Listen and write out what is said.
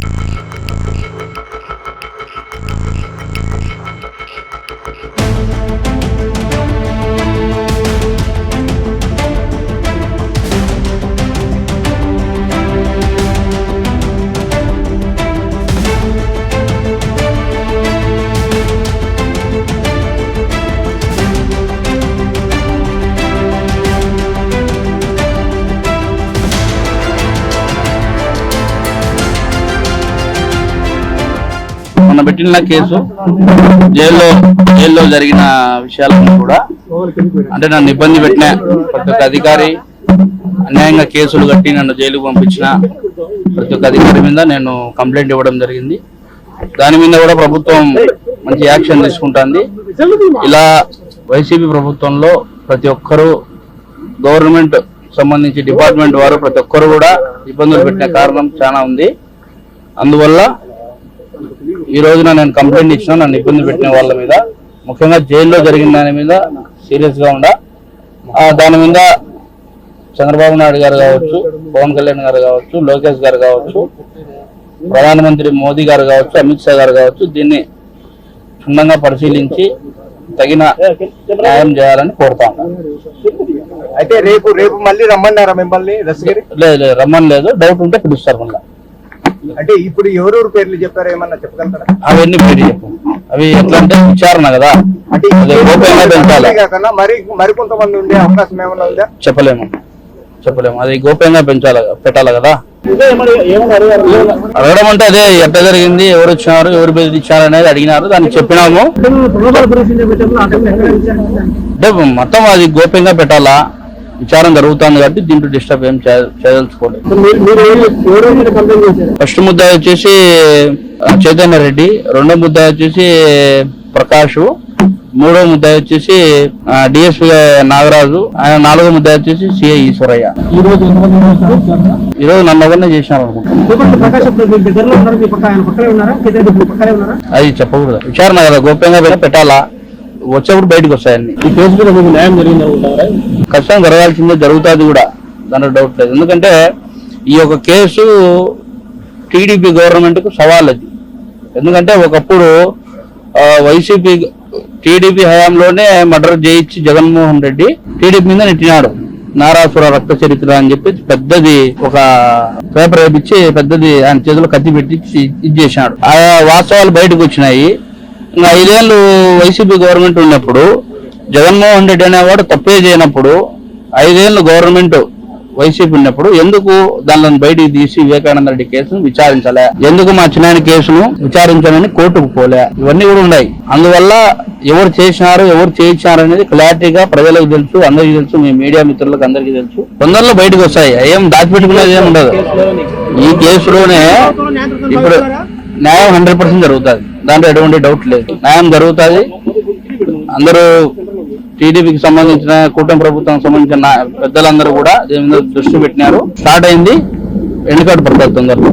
the మొన్న పెట్టిన case జైల్లో జైల్లో జరిగిన విషయాలను కూడా అంటే నన్ను ఇబ్బంది పెట్టిన ప్రతి ఒక్క అధికారి అన్యాయంగా కేసులు కట్టి నన్ను జైలుకు పంపించిన ప్రతి ఒక్క అధికారి మీద నేను కంప్లైంట్ ఇవ్వడం జరిగింది. దాని మీద కూడా ప్రభుత్వం మంచి యాక్షన్ తీసుకుంటుంది. ఇలా వైసీపీ ప్రభుత్వంలో ప్రతి ఒక్కరూ గవర్నమెంట్ సంబంధించి డిపార్ట్మెంట్ వారు ప్రతి ఒక్కరు కూడా ఇబ్బందులు పెట్టిన కారణం చాలా ఉంది. అందువల్ల ఈ రోజున నేను కంప్లైంట్ ఇచ్చిన నన్ను ఇబ్బంది పెట్టిన వాళ్ళ మీద ముఖ్యంగా జైల్లో జరిగిన దాని మీద సీరియస్గా ఉండా. దాని మీద చంద్రబాబు నాయుడు గారు కావచ్చు పవన్ కళ్యాణ్ గారు కావచ్చు లోకేష్ గారు కావచ్చు ప్రధానమంత్రి మోదీ గారు కావచ్చు అమిత్ షా గారు కావచ్చు దీన్ని క్షుణ్ణంగా పరిశీలించి తగిన న్యాయం చేయాలని కోరుతా అయితే రేపు రేపు మళ్ళీ రమ్మన్నారా మిమ్మల్ని లేదు లేదు రమ్మని లేదు డౌట్ ఉంటే పిలుస్తారు మళ్ళీ. అంటే ఇప్పుడు ఎవరెవరు పేర్లు చెప్పారో ఏమన్నా చెప్పగలుగుతారా? అవన్నీ పేరు చెప్పు. అవి ఎట్లా అంటే విచారణ కదా. అంటే అదే గోప్యంగా పెంచాలి. అంతే కాకుండా మరి మరి కొంతమంది ఉండే అవకాశం ఏమైనా ఉందా? చెప్పలేము. చెప్పలేము. అది గోప్యంగా పెంచాలి పెట్టాలి కదా. అడగడం అంటే అదే ఎట్లా జరిగింది ఎవరు వచ్చినారు ఎవరు బెదిరించారు అనేది అడిగినారు దాన్ని చెప్పినాము. అంటే మొత్తం అది గోప్యంగా పెట్టాలా? విచారం జరుగుతుంది కాబట్టి దీంట్లో డిస్టర్బ్ ఏం చేయ- చేయదలుచుకోలేదు. ఫస్ట్ ముద్ద వచ్చేసి ఆ, చైతన్య రెడ్డి రెండో ముద్ద వచ్చేసి ప్రకాష్ మూడో ముద్ద వచ్చేసి డిఎస్పీ నాగరాజు ఆయన నాలుగో ముద్ద వచ్చేసి సిఐ ఈశ్వరయ్య. ఈ రోజు నన్ను ఎవరినే చేసినారు అనుకుంటున్నాను అది చెప్పకూడదు. విచారణ కదా గోప్యంగా పెట్టాలా? వచ్చేప్పుడు బయటకు వస్తాయన్ని ఈ కేసు మీద మీకు న్యాయం జరిగింది? కష్టం జరగాల్సిందే జరుగుతుంది కూడా. దాంట్లో డౌట్ లేదు. ఎందుకంటే ఈ యొక్క కేసు టీడీపీ గవర్నమెంట్కు సవాల్ అది ఎందుకంటే ఒకప్పుడు వైసీపీ టీడీపీ హయాంలోనే మర్డర్ చేయించి జగన్మోహన్ రెడ్డి టీడీపీ మీద నెట్టినాడు. నారాసుర రక్త చరిత్ర అని చెప్పి పెద్దది ఒక పేపర్ వేపించి పెద్దది ఆయన చేతిలో కత్తి పెట్టి ఇది చేసినాడు ఆ వాస్తవాలు బయటకు వచ్చినాయి. ఇంకా ఐదేళ్ళు వైసీపీ గవర్నమెంట్ ఉన్నప్పుడు జగన్మోహన్ రెడ్డి అనేవాడు తప్పే చేయనప్పుడు ఐదేళ్ళు గవర్నమెంట్ వైసీపీ ఉన్నప్పుడు ఎందుకు దానిని బయటికి తీసి వివేకానంద రెడ్డి కేసును విచారించలే? ఎందుకు మా చిన్న కేసును విచారించాలని కోర్టుకు పోలే? ఇవన్నీ కూడా ఉన్నాయి. అందువల్ల ఎవరు చేసినారు ఎవరు చేయించారు అనేది క్లారిటీగా ప్రజలకు తెలుసు అందరికీ తెలుసు మీ మీడియా మిత్రులకు అందరికీ తెలుసు. తొందరలో బయటకు వస్తాయి. ఏం దాచిపెట్టుకునేది ఏమి ఉండదు. ఈ కేసులోనే ఇప్పుడు న్యాయం హండ్రెడ్ పర్సెంట్ జరుగుతుంది. దాంట్లో ఎటువంటి డౌట్ లేదు. న్యాయం జరుగుతుంది. అందరూ టీడీపీకి సంబంధించిన కూటమి ప్రభుత్వం సంబంధించిన పెద్దలందరూ కూడా దీని మీద దృష్టి పెట్టినారు. స్టార్ట్ అయింది. ఎన్నికట పడుతుంది తొందరలో.